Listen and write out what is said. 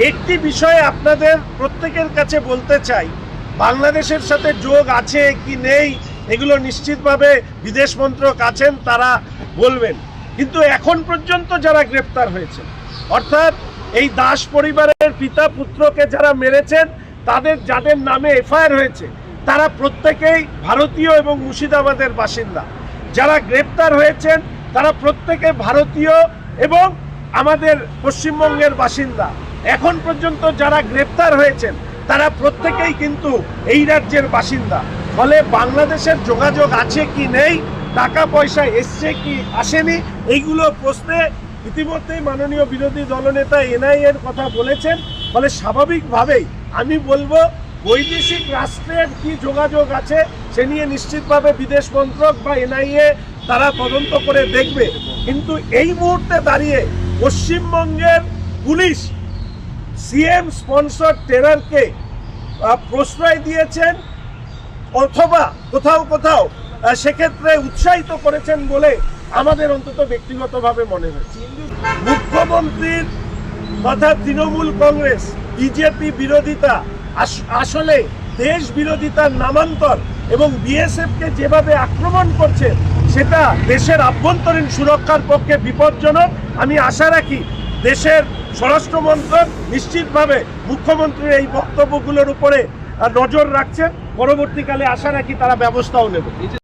একটি বিষয়ে আপনাদের প্রত্যেকের কাছে বলতে চাই। বাংলাদেশের সাথে যোগ আছে কি নেই, এগুলো নিশ্চিতভাবে বিদেশ মন্ত্রক আছেন, তারা বলবেন। কিন্তু এখন পর্যন্ত যারা গ্রেপ্তার হয়েছে, অর্থাৎ এই দাস পরিবারের পিতা পুত্রকে যারা মেরেছেন, তাদের যাদের নামে এফআইআর হয়েছে, তারা প্রত্যেকেই ভারতীয় এবং মুর্শিদাবাদের বাসিন্দা। যারা গ্রেপ্তার হয়েছেন, তারা প্রত্যেকে ভারতীয় এবং আমাদের পশ্চিমবঙ্গের বাসিন্দা। এখন পর্যন্ত যারা গ্রেপ্তার হয়েছেন, তারা প্রত্যেকেই কিন্তু এই রাজ্যের বাসিন্দা। ফলে বাংলাদেশের যোগাযোগ আছে কি নেই টাকা পয়সা এসছে কি আসেনি, এইগুলো প্রশ্নে ইতিমধ্যেই মাননীয় বিরোধী দলনেতা এনআইএর কথা বলেছেন। ফলে স্বাভাবিকভাবেই আমি বলব, বৈদেশিক রাষ্ট্রের কি যোগাযোগ আছে, সে নিয়ে নিশ্চিতভাবে বিদেশ মন্ত্রক বা এনআইএ তারা তদন্ত করে দেখবে। কিন্তু এই মুহূর্তে দাঁড়িয়ে পশ্চিমবঙ্গের পুলিশ সিএম স্পন্সর টেরারকে প্রশ্রয় দিয়েছেন অথবা কোথাও কোথাও সেক্ষেত্রে উৎসাহিত করেছেন বলে আমাদের অন্তত ব্যক্তিগতভাবে মনে হয়েছে। মুখ্যমন্ত্রীর তথা তৃণমূল কংগ্রেস, বিজেপি বিরোধিতা, আস- আসলে দেশ বিরোধিতার নামান্তর এবং বিএসএফকে যেভাবে আক্রমণ করছে, সেটা দেশের আভ্যন্তরীণ সুরক্ষার পক্ষে বিপজ্জনক। আমি আশা রাখি দেশের স্বরাষ্ট্র মন্ত্রক নিশ্চিতভাবে মুখ্যমন্ত্রীর এই বক্তব্যগুলোর উপরে নজর রাখছেন। পরবর্তীকালে আশা রাখি তারা ব্যবস্থাও নেবে।